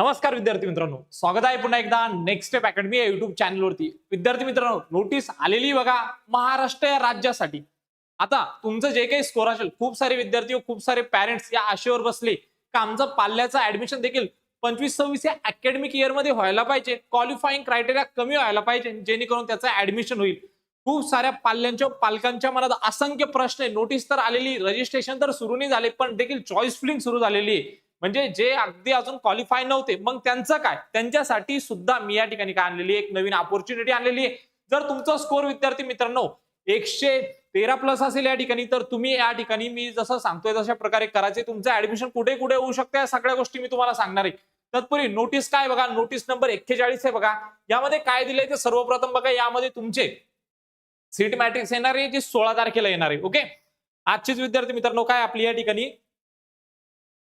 नमस्कार विद्यार्थी मित्रांनो. स्वागत आहे पुन्हा एकदा नेक्स्ट स्टेप अकॅडमी या युट्यूब चॅनलवरती विद्यार्थी मित्रांनो नोटीस आलेली बघा महाराष्ट्र या राज्यासाठी. आता तुमचं जे काही स्कोर असेल खूप सारे विद्यार्थी खूप सारे पॅरेंट्स या आशेवर बसले. का आमचं पाल्याचं ऍडमिशन देखील पंचवीस सव्वीस या अकॅडमिक इयरमध्ये व्हायला पाहिजे. क्वालिफाईंग क्रायटेरिया कमी व्हायला पाहिजे. जेणेकरून त्याचं ऍडमिशन होईल. खूप साऱ्या पाल्यांच्या पालकांच्या मनात असंख्य प्रश्न आहे. नोटीस तर आलेली रजिस्ट्रेशन तर सुरू नाही झाले पण देखील चॉईस फिलिंग सुरू झालेली आहे. म्हणजे जे अगदी अजून क्वालिफाय नव्हते मग त्यांचं काय? त्यांच्यासाठी सुद्धा मी या ठिकाणी काय आणलेली आहे? एक नवीन ऑपॉर्च्युनिटी आणलेली आहे. जर तुमचा स्कोर विद्यार्थी मित्रांनो एकशे तेरा प्लस असेल या ठिकाणी तर तुम्ही या ठिकाणी मी जसं सांगतोय तशा प्रकारे करायचे. तुमचं ऍडमिशन कुठे कुठे होऊ शकते या सगळ्या गोष्टी मी तुम्हाला सांगणार आहे. तत्पूर्वी नोटीस काय बघा? नोटीस नंबर एक्केचाळीस आहे बघा. यामध्ये काय दिलंय ते सर्वप्रथम बघा. यामध्ये तुमचे सीट मॅट्रिक्स येणार आहे जी सोळा तारखेला येणार आहे. ओके आजचीच विद्यार्थी मित्रांनो काय आपली या ठिकाणी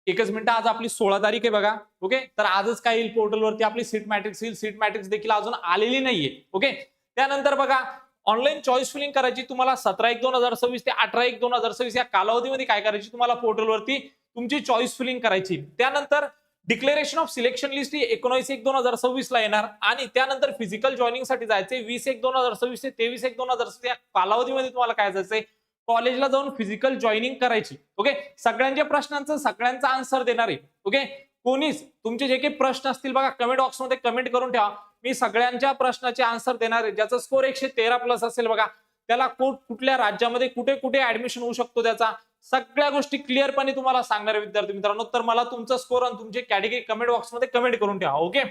एकच मिनिट आज आपली सोळा तारीख आहे बघा ओके? तर आजच काय येईल पोर्टलवरती आपली सीट मॅट्रिक्स येईल सीट मॅट्रिक्स देखील अजून आलेली नाहीये ओके? त्यानंतर बघा ऑनलाईन चॉईस फिलिंग करायची तुम्हाला सतरा एक दोन हजार सव्वीस ते अठरा एक दोन हजार सव्वीस या कालावधीमध्ये काय करायची तुम्हाला पोर्टलवरती? तुमची चॉईस फिलिंग करायची. त्यानंतर डिक्लेरेशन ऑफ सिलेक्शन लिस्ट ही एकोणीस एक दोन हजार सव्वीस ला येणार आणि त्यानंतर फिजिकल जॉईनिंगसाठी जायचे वीस एक दोन हजार सव्वीस ते तेवीस एक दोन हजार सव्वीस या कालावधीमध्ये तुम्हाला काय जायचंय? कॉलेजला जाऊन फिजिकल जॉईनिंग करायची. ओके सगळ्यांच्या प्रश्नांचं सगळ्यांचा आन्सर देणार. आहे ओके कोणीच तुमचे जे काही प्रश्न असतील बघा कमेंट बॉक्समध्ये कमेंट करून ठेवा. मी सगळ्यांच्या प्रश्नाचे आन्सर देणार आहे. ज्याचा स्कोर एकशे तेरा प्लस असेल बघा त्याला कुठल्या राज्यामध्ये कुठे कुठे ऍडमिशन होऊ शकतो त्याचा? सगळ्या गोष्टी क्लिअरपणे तुम्हाला सांगणार आहे विद्यार्थी मित्रांनो. तर मला तुमचा स्कोर आणि तुमची कॅटेगरी कमेंट बॉक्समध्ये कमेंट करून ठेवा. ओके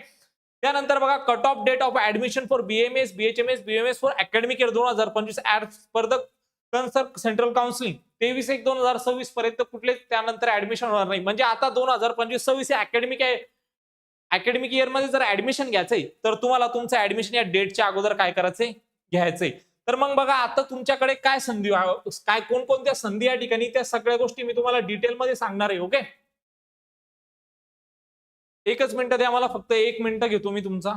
त्यानंतर बघा cut off date of admission for BMS BHMS BMS for academic year दोन हजार पंचवीस. ऍड स्पर्धक द कन्सर सेंट्रल काउन्सिलिंग तेवीस एक दोन हजार सव्वीस पर्यंत कुठले त्यानंतर ऍडमिशन होणार नाही. म्हणजे आता दोन हजार पंचवीस सव्वीस अकॅडमिक अकॅडमिक इयरमध्ये जर ऍडमिशन घ्यायचंय तर तुम्हाला तुमचं ऍडमिशन या डेटच्या अगोदर काय करायचंय? घ्यायचंय. तर मग बघा आता तुमच्याकडे काय संधी काय कोणकोणत्या संधी या ठिकाणी त्या सगळ्या गोष्टी मी तुम्हाला डिटेलमध्ये सांगणार आहे ओके एकच मिनिट द्या मला फक्त एक मिनिट घेतो मी तुमचा.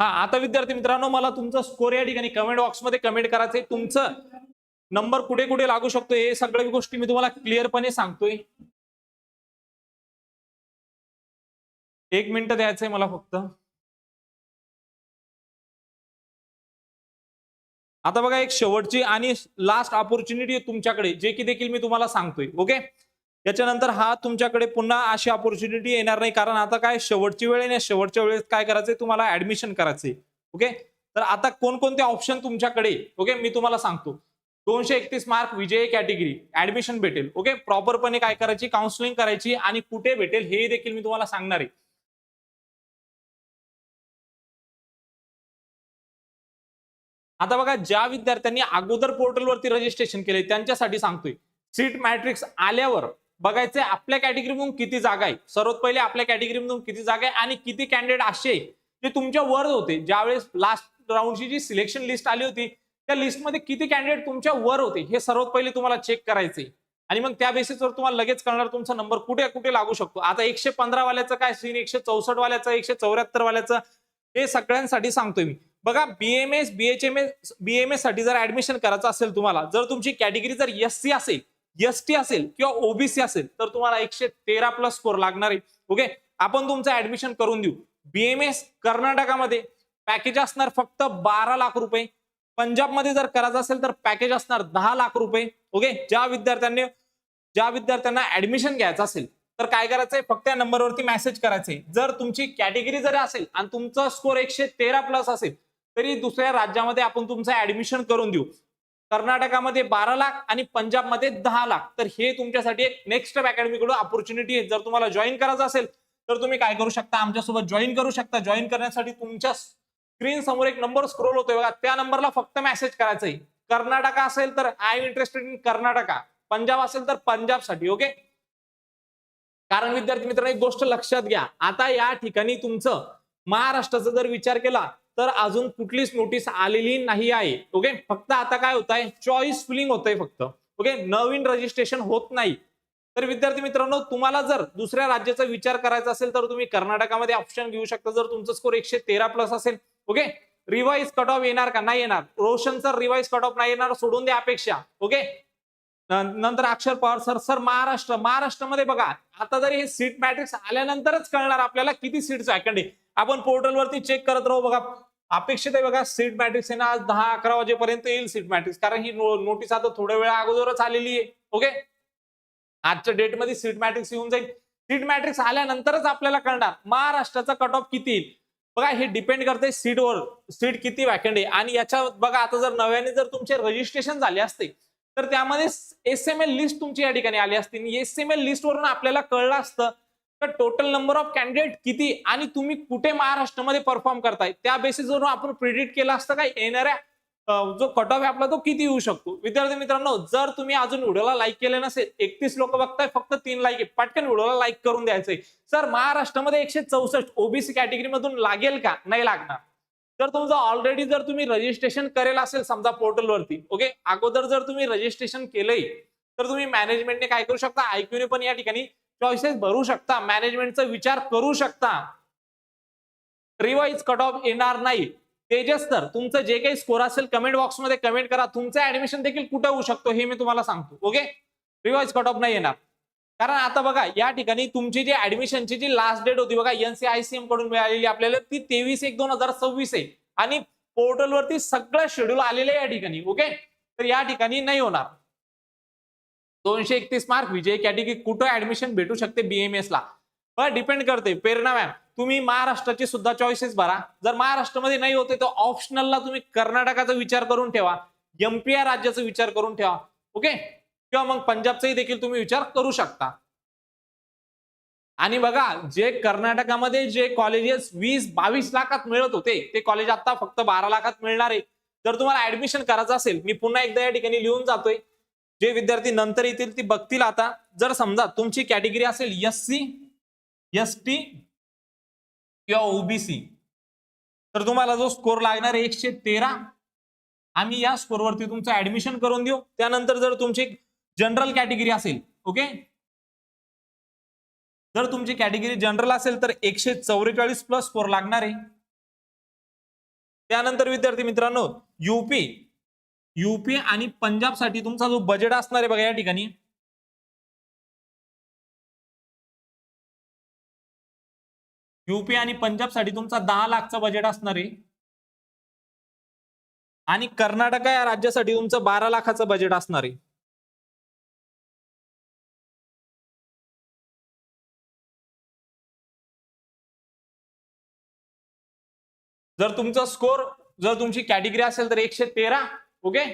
हा आता विद्यार्थी मित्रांनो मला तुमचा स्कोर या ठिकाणी कमेंट बॉक्समध्ये कमेंट करायचंय. तुमचं नंबर कुठे कुठे लागू शकतो हे सगळ्या गोष्टी मी तुम्हाला क्लिअरपणे सांगतोय. एक मिनिट द्यायचंय मला फक्त. आता बघा एक शेवटची आणि लास्ट ऑपॉर्च्युनिटी तुमच्याकडे जे की देखील मी तुम्हाला सांगतोय ओके याच्यानंतर हा तुमच्याकडे पुन्हा अशी ऑपॉर्च्युनिटी येणार नाही. कारण आता काय शेवटची वेळ आहे शेवटच्या वेळेस काय करायचंय? तुम्हाला ऍडमिशन करायचंय. ओके तर आता कोणकोणते ऑप्शन तुमच्याकडे? ओके मी तुम्हाला सांगतो. दोनशे एकतीस मार्क विजय कॅटेगरी ऍडमिशन भेटेल. ओके प्रॉपरपणे काय करायची? काउन्सिलिंग करायची आणि कुठे भेटेल हे देखील मी तुम्हाला सांगणार आहे. आता बघा ज्या विद्यार्थ्यांनी अगोदर पोर्टलवरती रजिस्ट्रेशन केले त्यांच्यासाठी सांगतोय. सीट मॅट्रिक्स आल्यावर बघायचंय आपल्या कॅटेगरीमधून किती जागा आहे. सर्वात पहिले आपल्या कॅटेगरीमधून किती जागा आहे आणि किती कॅन्डिडेट असे जे तुमच्या वर होते. ज्यावेळेस लास्ट राऊंडची जी सिलेक्शन लिस्ट आली होती त्या लिस्टमध्ये किती कॅन्डिडेट तुमच्या वर होते हे सर्वात पहिले तुम्हाला चेक करायचंय. आणि मग त्या बेसिसवर तुम्हाला लगेच कळणार तुमचा नंबर कुठे कुठे लागू शकतो. आता एकशे पंधरा वाल्याचं काय सीन एकशे चौसष्ट वाल्याचं एकशे चौऱ्याहत्तर वाल्याचं हे सगळ्यांसाठी सांगतोय मी. बघा बीएमएस बीएचएमएस बीएमएससाठी जर ऍडमिशन करायचं असेल तुम्हाला जर तुमची कॅटेगरी जर एस सी असेल एस टी असेल किंवा ओबीसी असेल तर तुम्हाला एकशे तेरा प्लस स्कोर लागणार आहे. ओके आपण तुमचं ऍडमिशन करून देऊ. बीएमएस कर्नाटकामध्ये पॅकेज असणार फक्त बारा लाख रुपये. पंजाबमध्ये जर करायचं असेल तर पॅकेज असणार दहा लाख रुपये. ओके ज्या विद्यार्थ्यांनी ज्या विद्यार्थ्यांना ऍडमिशन घ्यायचं असेल तर काय करायचंय? फक्त या नंबरवरती मेसेज करायचंय. जर तुमची कॅटेगरी जरी असेल आणि तुमचा स्कोर एकशे तेरा प्लस असेल तरी दुसऱ्या राज्यामध्ये आपण तुमचं ऍडमिशन करून देऊ. कर्नाटकामध्ये बारा लाख आणि पंजाबमध्ये दहा लाख. तर हे तुमच्यासाठी एक नेक्स्ट अकॅडमीकडून ऑपॉर्च्युनिटी आहे. जर तुम्हाला जॉईन करायचं असेल तर तुम्ही काय करू शकता? आमच्यासोबत जॉईन करू शकता. जॉईन करण्यासाठी तुमच्या स्क्रीन समोर एक नंबर स्क्रोल होतोय बघा. त्या नंबरला फक्त मेसेज करायचा आहे कर्नाटका असेल तर I M interested in Karnataka. Punjab असेल तर पंजाबसाठी ओके कारण विद्यार्थी मित्रांनो एक गोष्ट लक्षात घ्या. आता या ठिकाणी तुमचं महाराष्ट्राचा जर विचार केला तर अजून कुठलीच नोटीस आलेली नाही आहे. ओके फक्त आता काय होत आहे चॉईस फिलिंग होत आहे फक्त. ओके नवीन रजिस्ट्रेशन होत नाही. तर विद्यार्थी मित्रांनो तुम्हाला जर दुसऱ्या राज्याचा विचार करायचा असेल तर तुम्ही कर्नाटकामध्ये ऑप्शन घेऊ शकता. जर तुमचा स्कोर एकशे तेरा प्लस असेल ओके रिवाईज कट ऑफ येणार का? नाही येणार. Roshan sir revise cut off नाही येणार. सोडून द्या अपेक्षा. ओके नंतर अक्षर पवार सर सर महाराष्ट्र. महाराष्ट्रामध्ये बघा आता जरी हे सीट मॅट्रिक्स आल्यानंतरच कळणार आपल्याला किती सीट्स वॅकंट आहे. आपण पोर्टलवरती चेक करत राहू बघा. अपेक्षित आहे बघा सीट मॅट्रिक्स आहे ना आज दहा अकरा वाजेपर्यंत येईल सीट मॅट्रिक्स कारण ही नोटीस आता थोड्या वेळा अगोदरच आलेली आहे. ओके आजच्या डेटमध्ये सीट मॅट्रिक्स येऊन जाईल. सीट मॅट्रिक्स आल्यानंतरच आपल्याला कळणार महाराष्ट्राचा कट ऑफ किती येईल. बघा हे डिपेंड करते सीटवर. सीट किती वॅकंट आहे. आणि याच्या बघा आता जर नव्याने जर तुमचे रजिस्ट्रेशन झाले असते तर त्यामध्ये एस एम एल लिस्ट तुमची या ठिकाणी आली असती. एस एम एल लिस्ट वरून आपल्याला कळलं असतं तर टोटल नंबर ऑफ कॅन्डिडेट किती आणि तुम्ही कुठे महाराष्ट्रामध्ये परफॉर्म करताय? त्या बेसिसवर आपण प्रिडिक्ट केलं असतं काय येणाऱ्या जो कट ऑफ आपला तो किती येऊ शकतो? विद्यार्थी मित्रांनो जर तुम्ही अजून व्हिडिओला लाईक केले नसेल एकतीस लोक बघताय फक्त तीन लाईक आहे पटकन व्हिडिओला लाईक करून द्यायचंय. सर महाराष्ट्रामध्ये एकशे चौसष्ट ओबीसी कॅटेगरी मधून लागेल का? नाही लागणार. जर तुमचं ऑलरेडी जर तुम्ही रजिस्ट्रेशन करेल असेल समजा पोर्टलवरती ओके अगोदर जर तुम्ही रजिस्ट्रेशन केलंय तर तुम्ही मॅनेजमेंटने काय करू शकता? आयक्यूने पण या ठिकाणी चॉईसेस भरू शकता मॅनेजमेंटचा विचार करू शकता. रिवाईज कट ऑफ येणार नाही. तेजस तर तुमचं जे काही स्कोर असेल कमेंट बॉक्समध्ये कमेंट करा. तुमचं ऍडमिशन देखील कुठे होऊ शकतो हे मी तुम्हाला सांगतो ओके रिवाईज कट ऑफ नाही येणार. कारण आता बघा या ठिकाणी तुमची जी ऍडमिशनची जी लास्ट डेट होती बघा एनसीआयसीएमकडून मिळालेली आपल्याला ती तेवीस एक दोन हजार सव्वीस आहे. आणि पोर्टलवरती सगळं शेड्यूल आलेलं आहे या ठिकाणी ओके तर या ठिकाणी नाही होणार. दोनशे एकतीस मार्क विजय कॅटेगरी कुठं ऍडमिशन भेटू शकते बीएमएस ला? पण डिपेंड करते प्रेरणा मॅम तुम्ही महाराष्ट्राची सुद्धा चॉईसेस भरा. जर महाराष्ट्रामध्ये नाही होते तर ऑप्शनलला तुम्ही कर्नाटकाचा विचार करून ठेवा. एमपीआय राज्याचा विचार करून ठेवा. ओके किंवा मग पंजाबचाही देखील तुम्ही विचार करू शकता. आणि बघा जे कर्नाटकामध्ये जे कॉलेजेस वीस बावीस लाखात मिळत होते ते कॉलेज आता फक्त बारा लाखात मिळणार आहे. जर तुम्हाला ऍडमिशन करायचं असेल मी पुन्हा एकदा या ठिकाणी लिहून जातोय. जे विद्यार्थी नंतर येतील ती बघतील आता. जर समजा तुमची कॅटेगरी असेल एस सी एस टी किंवा ओबीसी तर तुम्हाला जो स्कोर लागणार आहे एकशे तेरा. आम्ही या स्कोरवरती तुमचं ऍडमिशन करून देऊ. त्यानंतर जर तुमची जनरल कॅटेगरी असेल ओके जर तुमची कॅटेगरी जनरल असेल तर एकशे चौवेचाळीस प्लस स्कोर लागणार आहे. त्यानंतर विद्यार्थी मित्रांनो युपी युपी आणि पंजाबसाठी तुमचा जो बजेट असणार आहे बघा या ठिकाणी. युपी आणि पंजाबसाठी तुमचा दहा लाखचा बजेट असणार आहे. आणि कर्नाटका या राज्यासाठी तुमचं बारा लाखाचं बजेट असणार आहे. जर तुमचा स्कोर जर तुमची कॅटेगरी असेल तर एकशे तेरा ओके?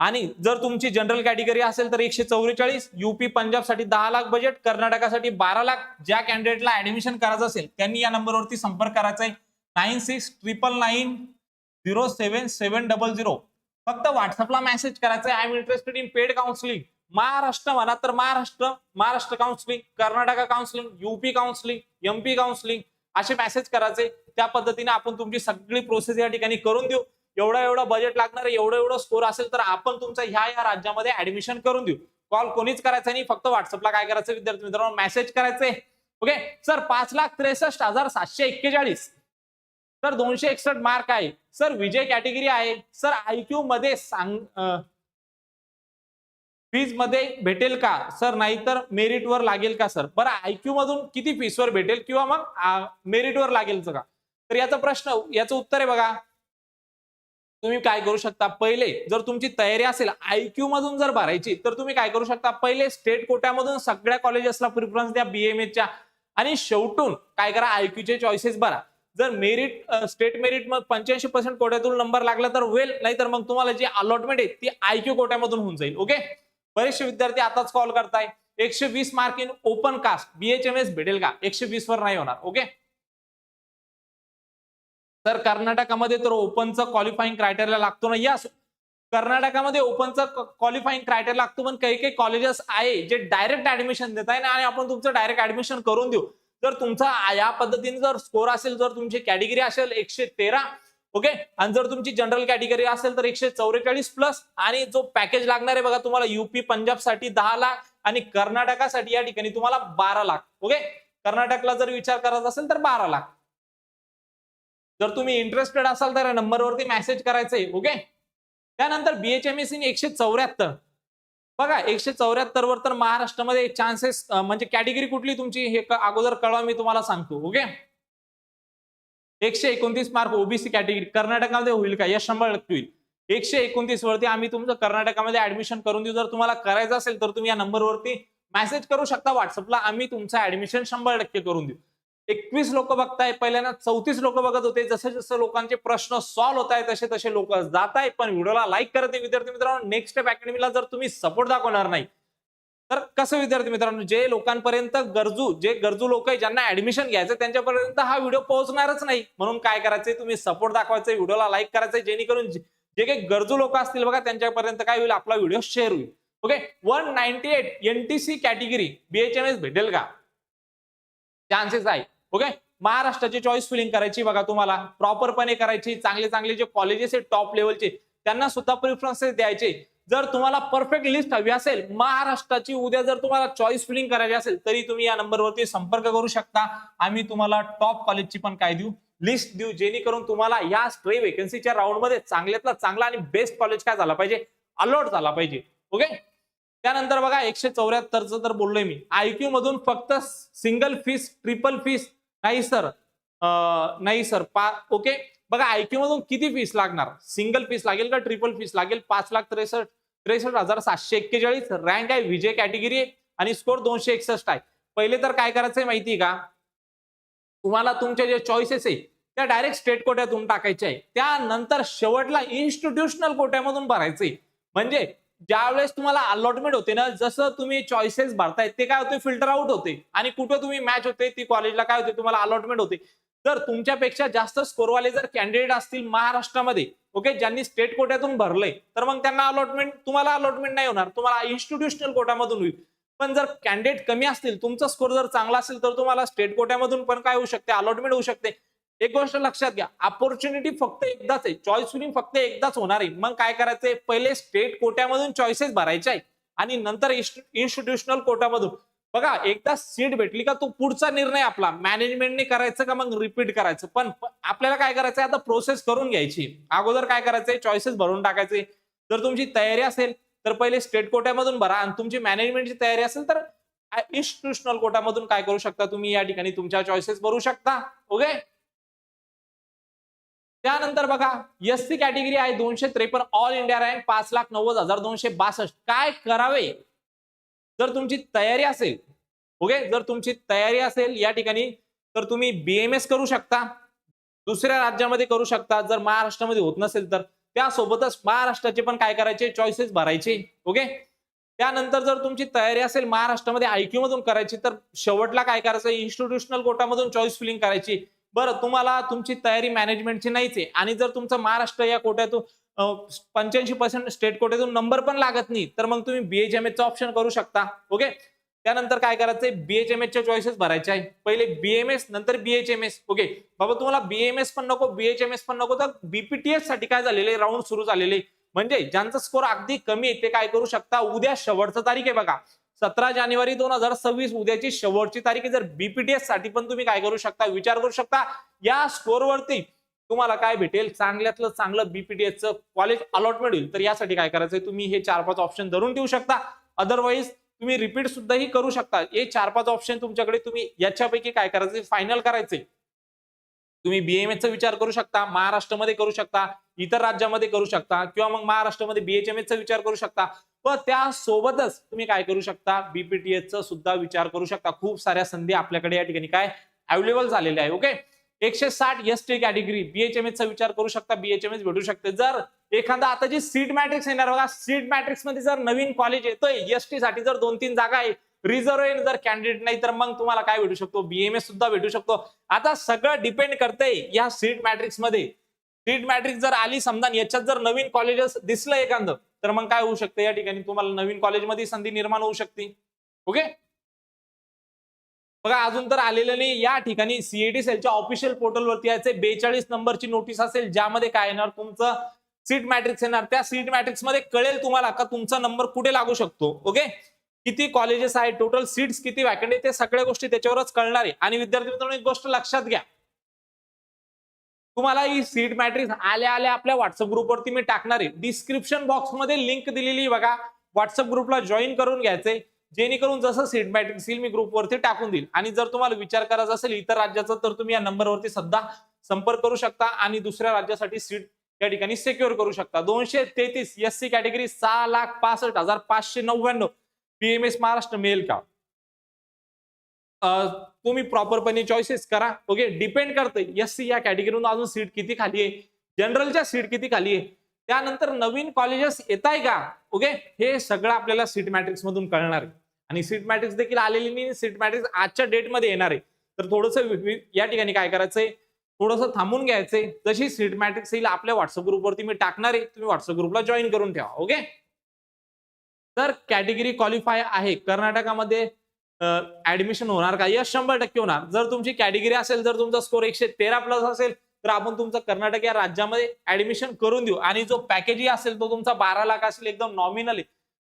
आणि जर तुमची जनरल कॅटेगरी असेल तर एकशे चौवेचाळीस युपी पंजाबसाठी दहा लाख बजेट कर्नाटकासाठी बारा लाख. ज्या कॅन्डिडेटला ऍडमिशन करायचं असेल त्यांनी या नंबरवरती संपर्क करायचा आहे. Nine six triple nine zero seven seven double zero फक्त व्हॉट्सअपला मेसेज करायचा आहे. I M interested in paid counselling Maharashtra म्हणा तर Maharashtra Maharashtra counselling Karnataka counselling UP counselling MP counselling असे मेसेज करायचे. त्या पद्धतीने आपण तुमची सगळी प्रोसेस या ठिकाणी करून देऊ. एवढं एवढा बजेट लागणार एवढं एवढं स्कोर असेल तर आपण तुमचं ह्या या राज्यामध्ये ऍडमिशन करून देऊ. कॉल कोणीच करायचा नाही फक्त व्हॉट्सअपला काय करायचं विद्यार्थी मित्रांनो मेसेज करायचे ओके सर पाच लाख त्रेसष्ट हजार सातशे एक्केचाळीस. सर दोनशे एकसष्ट मार्क आहे. सर विजय कॅटेगरी आहे. सर आयक्यू मध्ये सांग फीजमध्ये भेटेल का? सर नाहीतर मेरिट वर लागेल का सर बरं आयक्यू मधून किती फीस वर भेटेल किंवा मग मेरिटवर लागेल का? तर याचा प्रश्न याचं उत्तर आहे बघा. तुम्ही काय करू शकता? पहिले जर तुमची तयारी असेल आयक्यू मधून जर भरायची तर तुम्ही काय करू शकता? पहिले स्टेट कोट्यामधून सगळ्या कॉलेजेसला प्रिफरन्स द्या बीएमएच्या आणि शेवटून काय करा? आयक्यूचे चॉईसेस भरा. जर मेरिट स्टेट मेरिट मग पंच्याऐंशी पर्सेंट कोट्यातून नंबर लागला तर वेल नाहीतर मग तुम्हाला जी अलॉटमेंट आहे ती आयक्यू कोट्यामधून होऊन जाईल. ओके बरेचसे विद्यार्थी आताच कॉल करताय. एकशे वीस mark in open caste BHMS भेटेल का? एकशे वीस वर नाही होणार. ओके तर कर्नाटकामध्ये तर ओपनचं क्वालिफाईंग क्रायटेरिया लागतो ना? या कर्नाटकामध्ये ओपनचं क्वालिफाईंग क्रायटेरिया लागतो पण काही काही कॉलेजेस आहे जे डायरेक्ट ऍडमिशन देत आहे ना आणि आपण तुमचं डायरेक्ट ऍडमिशन करून देऊ. जर तुमचा या पद्धतीने जर स्कोर असेल जर तुमची कॅटेगरी असेल एकशे तेरा ओके आणि जर तुमची जनरल कॅटेगरी असेल तर एकशे चौवेचाळीस प्लस आणि जो पॅकेज लागणार आहे बघा तुम्हाला युपी पंजाबसाठी दहा लाख आणि कर्नाटकासाठी या ठिकाणी तुम्हाला बारा लाख ओके कर्नाटकला जर विचार करायचा असेल तर बारा लाख. जर तुम्ही इंटरेस्टेड असाल तर या नंबरवरती मेसेज करायचंय ओके त्यानंतर बीएचएमएससी एकशे चौऱ्याहत्तर. बघा एकशे चौऱ्याहत्तर वर तर महाराष्ट्रामध्ये चान्सेस म्हणजे कॅटेगरी कुठली तुमची हे अगोदर कळवा मी तुम्हाला सांगतो ओके एकशे एकोणतीस मार्क ओबीसी कॅटेगरी कर्नाटकामध्ये होईल का? या शंभर टक्के होईल. एकशे एकोणतीस वरती आम्ही तुमचं कर्नाटकामध्ये ऍडमिशन करून देऊ. जर तुम्हाला करायचं असेल तर तुम्ही या नंबरवरती मेसेज करू शकता व्हॉट्सअपला आम्ही तुमचं ऍडमिशन शंभर टक्के करून देऊ. एकवीस लोक बघताय पहिल्यांदा चौतीस लोक बघत होते. जसे जसे लोकांचे प्रश्न सॉल्व्ह होत आहेत तसे तसे लोक जात आहे पण व्हिडिओला लाईक करत आहे विद्यार्थी मित्रांनो. नेक्स्ट स्टेप अकॅडमीला जर तुम्ही सपोर्ट दाखवणार नाही तर कसं विद्यार्थी मित्रांनो? जे लोकांपर्यंत गरजू जे गरजू लोक आहे ज्यांना ऍडमिशन घ्यायचं त्यांच्यापर्यंत हा व्हिडिओ पोहोचणारच नाही. म्हणून काय करायचंय? तुम्ही सपोर्ट दाखवायचंय व्हिडिओला लाईक करायचंय जेणेकरून जे जे काही गरजू लोक असतील बघा त्यांच्यापर्यंत काय होईल? आपला व्हिडिओ शेअर होईल. Okay one ninety eight NTC category BHMS भेटेल का? चान्सेस आहे. ओके महाराष्ट्राची चॉईस फिलिंग करायची बघा तुम्हाला. प्रॉपरपणे करायची चांगले चांगले जे कॉलेजेस आहेत टॉप लेवलचे त्यांना सुद्धा प्रिफरन्सेस द्यायचे. जर तुम्हाला परफेक्ट लिस्ट हवी असेल महाराष्ट्राची उद्या जर तुम्हाला चॉईस फिलिंग करायची असेल तरी तुम्ही या नंबरवरती संपर्क करू शकता. आम्ही तुम्हाला टॉप कॉलेजची पण काय देऊ? लिस्ट देऊ जेणेकरून तुम्हाला या स्ट्रे वेकन्सीच्या राऊंडमध्ये चांगल्यातला चांगला आणि बेस्ट कॉलेज काय झाला पाहिजे? अलॉट झाला पाहिजे. ओके त्यानंतर बघा एकशे चौऱ्याहत्तरचं तर बोललोय मी. आयक्यू मधून फक्त सिंगल फीस ट्रिपल फीस नाही सर. नाही सर. पा ओके. बघा आयक्यू मधून किती फीस लागणार? सिंगल फीस लागेल का ट्रिपल फीस लागेल? पाच लाख त्रेसष्ट त्रेसष्ट हजार सातशे एक्केचाळीस. रँक आहे विजय कॅटेगरी आहे आणि स्कोर दोनशे एकसष्ट आहे. पहिले तर काय करायचंय माहिती का? तुम्हाला तुमचे जे चॉईसेस आहे त्या डायरेक्ट स्टेट कोट्यातून टाकायचे आहे. त्यानंतर शेवटला इन्स्टिट्यूशनल कोट्यामधून भरायचे म्हणजे ज्यावेळेस तुम्हाला अलॉटमेंट होते ना जसं तुम्ही चॉईसेस भरताय ते काय होते? फिल्टर आउट होते. आणि कुठं तुम्ही मॅच होते ती कॉलेजला काय होते? तुम्हाला अलॉटमेंट होते. तर तुमच्यापेक्षा जास्त स्कोरवाले जर कॅन्डिडेट असतील महाराष्ट्रामध्ये ओके ज्यांनी स्टेट कोट्यातून भरलंय तर मग त्यांना अलॉटमेंट तुम्हाला अलॉटमेंट नाही होणार. तुम्हाला इन्स्टिट्यूशनल कोट्यामधून होईल. पण जर कॅन्डिडेट कमी असतील तुमचा स्कोर जर चांगला असेल तर तुम्हाला स्टेट कोट्यामधून पण काय होऊ शकते? अलॉटमेंट होऊ शकते. एक गोष्ट लक्षात घ्या अपॉर्च्युनिटी फक्त एकदाच आहे. चॉईस फिलिंग फक्त एकदाच होणार आहे. मग काय करायचंय? पहिले स्टेट कोट्यामधून चॉईसेस भरायचे आहे. आणि नंतर इन्स्टिट्यूशनल कोट्यामधून. बघा एकदा सीट भेटली का तो पुढचा निर्णय आपला. मॅनेजमेंटने करायचं का मग रिपीट करायचं? पण आपल्याला काय करायचंय? आता प्रोसेस करून घ्यायची. अगोदर काय करायचंय? चॉईसेस भरून टाकायचे. जर तुमची तयारी असेल तर पहिले स्टेट कोट्यामधून भरा. आणि तुमची मॅनेजमेंटची तयारी असेल तर इन्स्टिट्यूशनल कोटामधून काय करू शकता तुम्ही? या ठिकाणी तुमच्या चॉईसेस भरू शकता. ओके त्यानंतर बघा एस सी कॅटेगरी आहे दोनशे त्रेपन्न ऑल इंडिया रँक पाच लाख नव्वद हजार दोनशे बासष्ट. काय करावे? जर तुमची तयारी असेल ओके जर तुमची तयारी असेल या ठिकाणी तर तुम्ही बीएमएस करू शकता. दुसऱ्या राज्यामध्ये करू शकता. जर महाराष्ट्रामध्ये होत नसेल तर त्यासोबतच महाराष्ट्राचे पण काय करायचे? चॉईसेस भरायचे ओके त्यानंतर जर तुमची तयारी असेल महाराष्ट्रामध्ये आयक्यू मधून करायची तर शेवटला काय करायचं? इन्स्टिट्यूशनल कोटामधून चॉईस फिलिंग करायची. बरं तुम्हाला तुमची तयारी मॅनेजमेंटची नाहीच आहे. आणि जर तुमचं महाराष्ट्र या कोट्यातून पंच्याऐंशी पर्सेंट स्टेट कोट्यातून नंबर पण लागत नाही तर मग तुम्ही बीएचएमएच ऑप्शन करू शकता. ओके त्यानंतर काय करायचंय? बीएचएमएस च्या चॉईसेस भरायचे आहे. पहिले बीएमएस नंतर बीएचएमएस ओके बाबा तुम्हाला बीएमएस पण नको बीएचएमएस पण नको तर बीपीटीएससाठी काय झालेले राऊंड सुरू झालेले म्हणजे ज्यांचा स्कोर अगदी कमी आहे ते काय करू शकता? उद्या शेवटचा तारीख आहे बघा. सतरा जानेवारी दोन हजार सव्वीस उद्याची शेवटची तारीख आहे. जर बीपीटीएससाठी पण तुम्ही काय करू शकता विचार करू शकता या स्कोरवरती तुम्हाला काय भेटेल? चांगल्यातलं चांगलं बीपीटीएसचं कॉलेज अलॉटमेंट होईल. तर यासाठी काय करायचंय तुम्ही हे चार पाच ऑप्शन धरून ठेवू शकता. अदरवाईज तुम्ही रिपीट सुद्धाही करू शकता. हे चार पाच ऑप्शन तुमच्याकडे तुम्ही याच्यापैकी काय करायचे फायनल करायचे तुम्ही बीएमएसचा विचार करू शकता महाराष्ट्रामध्ये करू शकता इतर राज्यामध्ये करू शकता किंवा मग महाराष्ट्रामध्ये बीएचएमएसचा विचार करू शकता. व त्यासोबतच तुम्ही काय करू शकता? बीपीटीएसचा सुद्धा विचार करू शकता. खूप साऱ्या संधी आपल्याकडे या ठिकाणी काय? अवेलेबल झालेल्या आहे ओके एकशे साठ एस टी कॅटेगरी बीएचएमएस चा विचार करू शकता बीएचएमएस भेटू शकते. जर एखादा आता जी सीट मॅट्रिक्स येणार बघा सीट मॅट्रिक्समध्ये जर नवीन कॉलेज येतोय एस टी साठी जर दोन तीन जागा आहे रिझर्व जर कॅन्डिडेट नाही तर मग तुम्हाला काय भेटू शकतो? बीएमएस सुद्धा भेटू शकतो. आता सगळं डिपेंड करतंय या सीट मॅट्रिक्समध्ये. सीट मॅट्रिक्स जर आली समजा याच्यात जर नवीन कॉलेजेस दिसलं एखादं तर मग काय होऊ शकतं या ठिकाणी? तुम्हाला नवीन कॉलेजमध्ये संधी निर्माण होऊ शकते. ओके? बघा अजून तर आलेलं नाही. या ठिकाणी सीएटी सेलच्या ऑफिशियल पोर्टलवरती यायचे बेचाळीस नंबरची नोटीस असेल ज्यामध्ये काय येणार? तुमचं सीट मॅट्रिक्स येणार. त्या सीट मॅट्रिक्समध्ये कळेल तुम्हाला का तुमचा नंबर कुठे लागू शकतो? ओके? किती कॉलेजेस आहेत? टोटल सीट्स किती वॅकंट आहे ते सगळ्या गोष्टी त्याच्यावरच कळणार आहे. आणि विद्यार्थी मित्रांनो एक गोष्ट लक्षात घ्या. तुम्हाला ही सीट मॅट्रिक्स आल्या आल्या आपल्या व्हॉट्सअप ग्रुपवरती मी टाकणार आहे. डिस्क्रिप्शन बॉक्समध्ये लिंक दिलेली बघा. व्हॉट्सअप ग्रुपला जॉईन करून घ्यायचंय. जेणेकरून जसं सीट मॅट्रिक्स येईल मी ग्रुपवरती टाकून देईल. आणि जर तुम्हाला विचार करायचा असेल इतर राज्याचा तर तुम्ही या नंबरवरती सध्या संपर्क करू शकता आणि दुसऱ्या राज्यासाठी सीट या ठिकाणी सेक्युअर करू शकता. दोनशे तेहतीस एस सी कॅटेगरी सहा लाख पासष्ट हजार पाचशे नव्याण्णव. पीएमएस महाराष्ट्र मिळेल का तुम्ही प्रॉपरपणे चॉईसेस करा. ओके डिपेंड करतं एस सी या कॅटेगरीतून अजून सीट किती खाली आहे? जनरलच्या सीट किती खाली आहे? त्यानंतर नवीन कॉलेजेस येत आहे का? ओके हे सगळं आपल्याला सीट मॅट्रिक्स मधून कळणार आहे. आणि सीट मॅट्रिक्स देखील आलेली नाही सीट मॅट्रिक्स आजच्या डेटमध्ये येणार आहे. तर थोडंसं या ठिकाणी काय करायचंय? थोडंसं थांबून घ्यायचंय. जशी सीट मॅट्रिक्स येईल आपल्या व्हॉट्सअप ग्रुपवरती मी टाकणार आहे. तुम्ही व्हॉट्सअप ग्रुपला जॉईन करून ठेवा. ओके तर कॅटेगरी क्वालिफाय आहे. कर्नाटकामध्ये ऍडमिशन होणार का? यश शंभर टक्के होणार. जर तुमची कॅटेगरी असेल जर तुमचा स्कोर एकशे तेरा प्लस असेल तर आपण तुमचं कर्नाटक या राज्यामध्ये ऍडमिशन करून देऊ. आणि जो पॅकेजही असेल तो तुमचा बारा लाख असेल एकदम नॉमिनली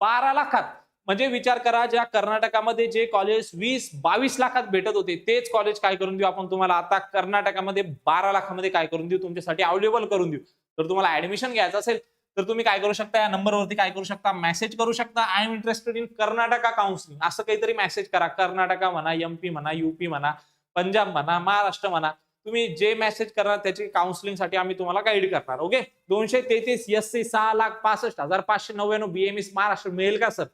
बारा लाखात. म्हणजे विचार करा ज्या कर्नाटकामध्ये जे कॉलेज वीस बावीस लाखात भेटत होते तेच कॉलेज काय करून देऊ आपण तुम्हाला? आता कर्नाटकामध्ये बारा लाखामध्ये काय करून देऊ? तुमच्यासाठी अवेलेबल करून देऊ. तर तुम्हाला ऍडमिशन घ्यायचं असेल तर तुम्ही काय करू शकता? या नंबरवरती काय करू शकता? मेसेज करू शकता. I M interested in Karnataka counselling असं काहीतरी मेसेज करा. कर्नाटका म्हणा एमपी म्हणा युपी म्हणा पंजाब म्हणा महाराष्ट्र म्हणा. तुम्ही जे मेसेज करणार त्याची काउन्सिलिंगसाठी आम्ही तुम्हाला गाईड करणार. ओके दोनशे तेहतीस एस सी सहा लाख पासष्ट हजार पाचशे नव्याण्णव बीएमएस महाराष्ट्र. मिळेल का सर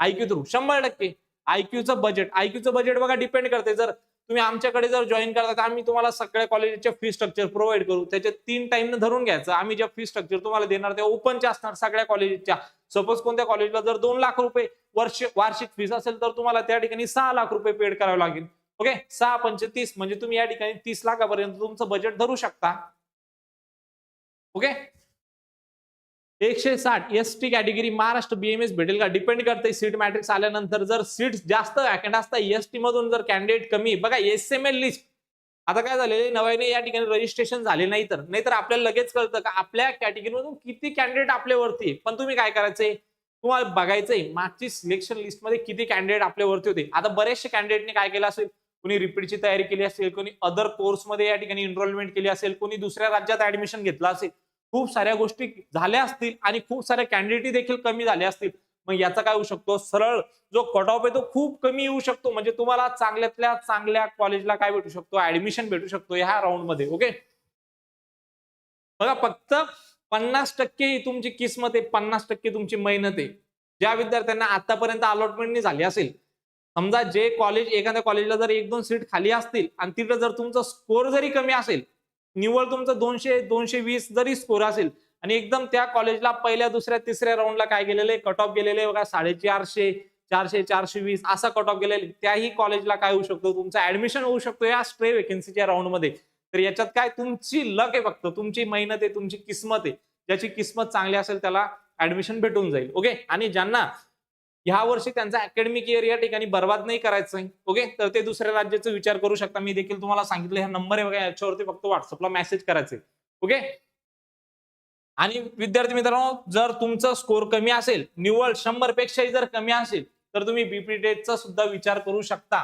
आयक्यू थ्रू शंभर टक्के. आयक्यूचं बजेट आयक्यूचं बजेट बघा डिपेंड करते. जर तुम्ही आमच्याकडे जर जॉईन करता तर आम्ही तुम्हाला सगळ्या कॉलेजचे फी स्ट्रक्चर प्रोव्हाइड करू. त्याचे तीन टाइम धरून घ्यायचं. आम्ही ज्या फी स्ट्रक्चर तुम्हाला देणार त्या ओपनच्या असणार सगळ्या कॉलेजच्या सपोज कोणत्या कॉलेजला जर दोन लाख रुपये वर्ष वार्षिक फीस असेल तर तुम्हाला त्या ठिकाणी सहा लाख रुपये पेड करावे लागेल. ओके सहा पंच तीस म्हणजे तुम्ही या ठिकाणी तीस लाखापर्यंत तुमचं बजेट धरू शकता. ओके एकशे साठ S T category Maharashtra BMS भेटेल का? डिपेंड करते सीट मॅट्रिक्स आल्यानंतर जर सीट जास्त वॅकंट असतात एस टी मधून जर कॅन्डिडेट कमी बघा एस एम एल लिस्ट आता काय झाले नव्याने या ठिकाणी रजिस्ट्रेशन झाले नाही तर. नाहीतर आपल्याला लगेच कळतं का आपल्या कॅटेगरीमधून किती कॅन्डिडेट आपल्यावरती पण तुम्ही काय करायचंय? तुम्हाला बघायचंय मागची सिलेक्शन लिस्टमध्ये किती कॅन्डिडेट आपल्यावरती होते. आता बरेचसे कॅन्डिडेटने काय केलं असेल? कोणी रिपीटची तयारी केली असेल कोणी अदर कोर्समध्ये या ठिकाणी एनरोलमेंट केली असेल कोणी दुसऱ्या राज्यात ऍडमिशन घेतलं असेल. खूप साऱ्या गोष्टी झाल्या असतील आणि खूप साऱ्या कॅन्डिडेट देखील कमी झाल्या असतील. मग याचा काय होऊ शकतो? सरळ जो कट ऑफ आहे तो खूप कमी येऊ शकतो. म्हणजे तुम्हाला चांगल्यातल्या चांगल्या कॉलेजला काय भेटू शकतो? ऍडमिशन भेटू शकतो ह्या राऊंडमध्ये ओके बघा फक्त पन्नास टक्के ही तुमची किस्मत आहे पन्नास टक्के तुमची मेहनत आहे. ज्या विद्यार्थ्यांना आतापर्यंत अलॉटमेंट झाली असेल समजा जे कॉलेज एखाद्या कॉलेजला जर एक दोन सीट खाली असतील आणि तिथं जर तुमचा स्कोर जरी कमी असेल निव्वळ तुमचं दोनशे दोनशे वीस जरी स्कोर असेल आणि एकदम त्या कॉलेजला पहिल्या दुसऱ्या तिसऱ्या राऊंडला काय गेलेले? कट ऑफ गेलेले बघा साडेचारशे चारशे चारशे वीस असा कट ऑफ गेलेले. त्याही कॉलेजला काय होऊ शकतो? तुमचं ऍडमिशन होऊ शकतो या स्ट्रे वेकेन्सीच्या राऊंडमध्ये तर याच्यात काय? तुमची लक आहे फक्त. तुमची मेहनत आहे तुमची किस्मत आहे. ज्याची किस्मत चांगली असेल त्याला ऍडमिशन भेटून जाईल. ओके आणि ज्यांना ह्या वर्षी त्यांचा अकॅडमिक इयर या ठिकाणी बर्बाद नाही करायचं ओके तर ते दुसऱ्या राज्याचा विचार करू शकता. मी देखील तुम्हाला सांगितलं ह्या नंबर आहे बघा याच्यावरती फक्त व्हॉट्सअपला मेसेज करायचे ओके आणि विद्यार्थी मित्रांनो जर तुमचा स्कोर कमी असेल निव्वळ शंभर पेक्षाही जर कमी असेल तर तुम्ही बीपीटीएचा सुद्धा विचार करू शकता.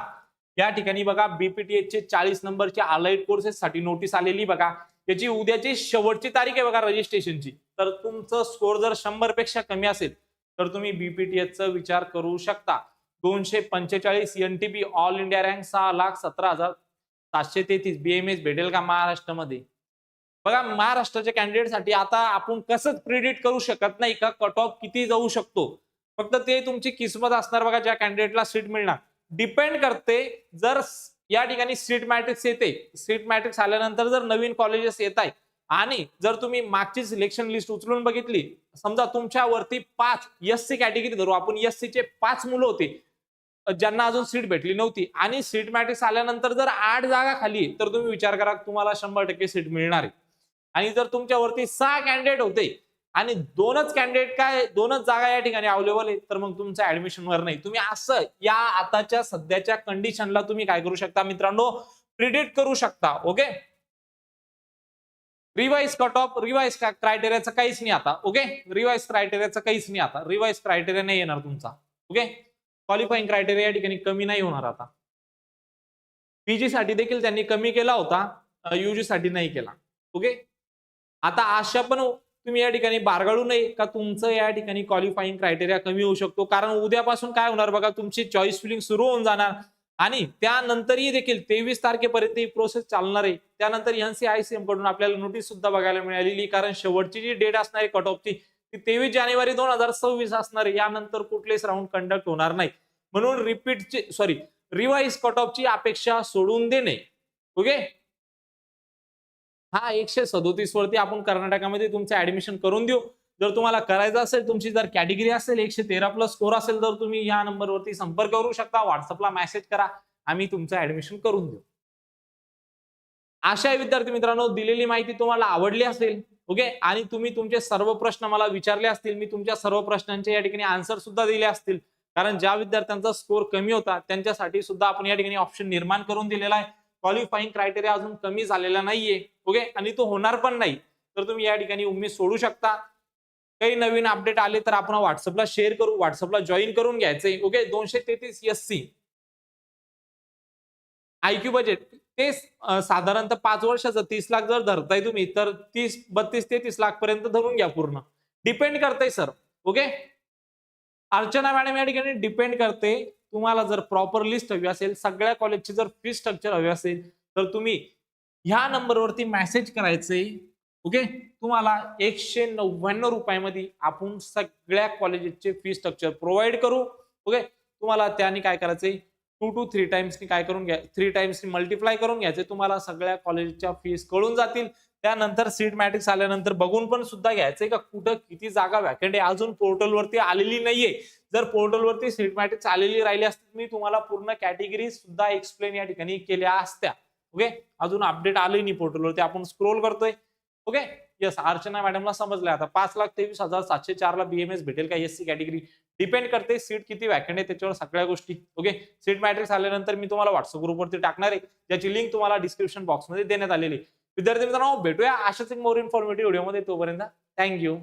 या ठिकाणी बघा बीपीटीएच चे चाळीस नंबरचे अलाइड कोर्सेस साठी नोटीस आलेली बघा. याची उद्याची शेवटची तारीख आहे बघा रजिस्ट्रेशनची तर तुमचं स्कोर जर शंभरपेक्षा कमी असेल तर तुम्ही बीपीटीएचचा विचार करू शकता. दोनशे पंचेचाळीस एनटीपी ऑल इंडिया रँक सहा लाख सतरा हजार सातशे तेहतीस बीएमएस भेटेल का महाराष्ट्रामध्ये? बघा महाराष्ट्राच्या कॅन्डिडेटसाठी आता आपण कसंच प्रिडिक्ट करू शकत नाही का? कट ऑफ किती जाऊ शकतो? फक्त ते तुमची किस्मत असणार बघा ज्या कॅन्डिडेटला सीट मिळणार. डिपेंड करते जर या ठिकाणी सीट मॅट्रिक्स येते. सीट मॅट्रिक्स आल्यानंतर जर नवीन कॉलेजेस येत आहे आणि जर तुम्ही मागची सिलेक्शन लिस्ट उचलून बघितली समजा तुमच्यावरती पाच एस सी कॅटेगरी धरू आपण एस चे पाच मुलं होते ज्यांना अजून सीट भेटली नव्हती. आणि सीट मॅट्रिक्स आल्यानंतर जर आठ जागा खाली तर तुम्ही विचार करा तुम्हाला शंभर टक्के सीट मिळणार आहे. आणि जर तुमच्यावरती सहा कॅन्डिडेट होते आणि दोनच कॅन्डिडेट काय दोनच जागा या ठिकाणी अवेलेबल आहे तर मग तुमचं ऍडमिशन वर नाही. तुम्ही असं या आताच्या सध्याच्या कंडिशनला तुम्ही काय करू शकता मित्रांनो? प्रिडिक्ट करू शकता okay revise cut off revise क्रायटेरियाचं काहीच नाही आता ओके रिवाईज क्रायटेरियाचं काहीच नाही आता. रिवाईज क्रायटेरिया नाही येणार तुमचा ओके क्वालिफाईंग क्रायटेरिया या ठिकाणी कमी नाही होणार आता. पीजी साठी देखील त्यांनी कमी केला होता युजी साठी नाही केला ओके आता अशा पण तुम्ही या ठिकाणी बारगाळू नये का तुमचं या ठिकाणी क्वालिफाईंग क्रायटेरिया कमी होऊ शकतो? कारण उद्यापासून काय होणार बघा तुमची चॉईस फिलिंग सुरू होऊन जाणार. आणि त्यानंतरही देखील तेवीस तारखेपर्यंत ही प्रोसेस चालणार आहे. त्यानंतर एनसीआयसीएमकडून आपल्याला नोटीस सुद्धा बघायला मिळालेली कारण शेवटची जी डेट असणार आहे कट ऑफची ती तेवीस जानेवारी दोन हजार सव्वीस असणार आहे. यानंतर कुठलेच राऊंड कंडक्ट होणार नाही. म्हणून रिपीटची सॉरी रिवाईज कट ऑफची अपेक्षा सोडून देणे. ओके हा एकशे सदोतीस वरती आपण कर्नाटकामध्ये तुमचं ऍडमिशन करून देऊ. जर तुम्हाला करायचं असेल तुमची जर कॅटेगरी असेल एकशे तेरा प्लस स्कोर असेल तर तुम्ही या नंबरवरती संपर्क करू शकता. व्हॉट्सअपला मेसेज करा. आम्ही तुमचं ऍडमिशन करून देऊ. अशा विद्यार्थी मित्रांनो दिलेली माहिती तुम्हाला आवडली असेल ओके आणि तुम्ही तुमचे सर्व प्रश्न मला विचारले असतील मी तुमच्या सर्व प्रश्नांचे या ठिकाणी आन्सर सुद्धा दिले असतील. कारण ज्या विद्यार्थ्यांचा स्कोर कमी होता त्यांच्यासाठी सुद्धा आपण या ठिकाणी ऑप्शन निर्माण करून दिलेला आहे. क्वालिफाईंग क्रायटेरिया अजून कमी झालेला नाहीये ओके आणि तो होणार पण नाही. तर तुम्ही या ठिकाणी उमेद सोडू शकता. काही नवीन अपडेट आले तर आपण व्हॉट्सअपला शेअर करू व्हॉट्सअपला जॉईन करून घ्यायचंय ओके दोनशे तेहतीस एस सी आयक्यू बजेट ते साधारणतः पाच वर्षाचं तीस लाख जर धरताय तुम्ही तर तीस बत्तीस ते तीस लाख पर्यंत धरून घ्या पूर्ण. डिपेंड करताय सर ओके अर्चना मॅडम या ठिकाणी डिपेंड करते. तुम्हाला जर प्रॉपर लिस्ट हवी असेल सगळ्या कॉलेजची जर फी स्ट्रक्चर हवी असेल तर तुम्ही ह्या नंबरवरती मेसेज करायचे. ओके तुम्हाला एकशे नव्याण्णव रुपयामध्ये आपण सगळ्या कॉलेजेसचे फी स्ट्रक्चर प्रोव्हाइड करू. ओके तुम्हाला त्याने काय करायचंय? टू टू थ्री टाइम्सनी काय करून घ्या थ्री टाइम्सनी मल्टिप्लाय करून घ्यायचे तुम्हाला सगळ्या कॉलेजच्या फीस कळून जातील. त्यानंतर सीट मॅट्रिक्स आल्यानंतर बघून पण सुद्धा घ्यायचंय का कुठं किती जागा व्हॅकंट आहे. अजून पोर्टलवरती आलेली नाहीये. जर पोर्टलवरती सीट मॅट्रिक्स आलेली राहिली असती मी तुम्हाला पूर्ण कॅटेगरी सुद्धा एक्सप्लेन या ठिकाणी केल्या असत्या. ओके अजून अपडेट आले नाही पोर्टलवरती आपण स्क्रोल करतोय. ओके यस अर्चना मॅडमला समजलंय आता. पाच लाख तेवीस हजार सातशे चारला बीएमएस भेटेल का एससी कॅटेगरी डिपेंड करते सीट किती वॅकंट आहे त्याच्यावर सगळ्या गोष्टी. ओके सीट मॅट्रिक्स आल्यानंतर मी तुम्हाला व्हॉट्सअप ग्रुपवरती टाकणार आहे. ज्याची लिंक तुम्हाला डिस्क्रिप्शन बॉक्समध्ये देण्यात आलेली आहे. विद्यार्थी मित्रांनो भेटूया अशाच एक मोर इन्फॉर्मेटिव्ह व्हिडिओमध्ये तोपर्यंत. थँक्यू